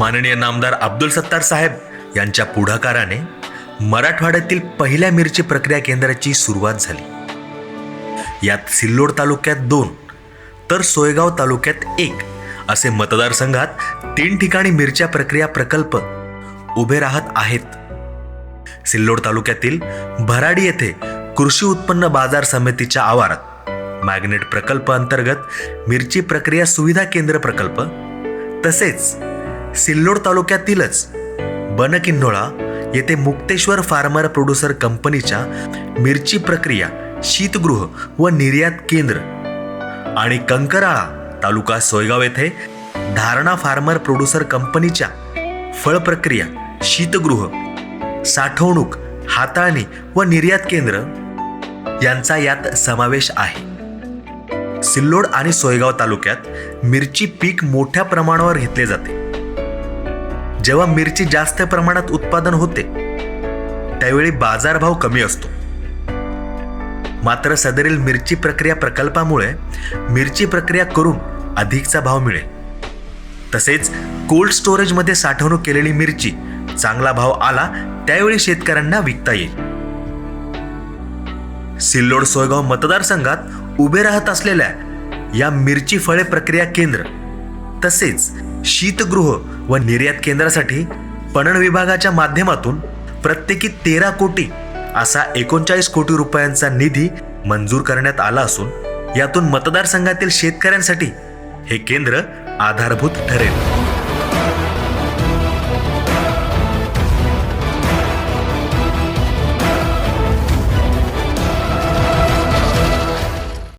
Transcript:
माननीय नामदार अब्दुल सत्तार साहेब यांच्या पुढाकाराने मराठवाड्यातील पहिल्या मिरची प्रक्रिया केंद्राची सुरुवात झाली. यात सिल्लोड तालुक्यात दोन तर सोयगाव तालुक्यात एक असे मतदारसंघात तीन ठिकाणी मिरच्या प्रक्रिया प्रकल्प उभे राहत आहेत. सिल्लोड तालुक्यातील भराडी येथे कृषी उत्पन्न बाजार समितीच्या आवारात मॅग्नेट प्रकल्प अंतर्गत मिरची प्रक्रिया सुविधा केंद्र प्रकल्प तसेच सिल्लोड तालुक्यातीलच. बनकिन्होळा येथे मुक्तेश्वर फार्मर प्रोड्युसर कंपनीच्या मिरची प्रक्रिया शीतगृह व निर्यात केंद्र आणि कंकराळा तालुका सोयगाव येथे धारणा फार्मर प्रोड्युसर कंपनीच्या फळ प्रक्रिया शीतगृह साठवणूक हाताळणी व निर्यात केंद्र यांचा यात समावेश आहे. सिल्लोड आणि सोयगाव तालुक्यात मिरची पीक मोठ्या प्रमाणावर घेतले जाते. जेव्हा मिरची जास्त प्रमाणात उत्पादन होते त्यावेळी बाजारभाव कमी असतो. मात्र सदरील मिरची प्रक्रिया प्रकल्पामुळे मिरची प्रक्रिया करून अधिकचा भाव मिळेल. तसेच कोल्ड स्टोरेजमध्ये साठवणूक केलेली मिरची चांगला भाव आला त्यावेळी शेतकऱ्यांना विकता येईल. सिल्लोड सोयगाव मतदारसंघात उभे राहत असलेल्या या मिरची फळे प्रक्रिया केंद्र तसेच शीतगृह व निर्यात केंद्रासाठी पणन विभागाच्या माध्यमातून प्रत्येकी तेरा कोटी असा एकोणचाळीस कोटी रुपयांचा निधी मंजूर करण्यात आला असून यातून मतदारसंघातील शेतकऱ्यांसाठी हे केंद्र आधारभूत ठरेल.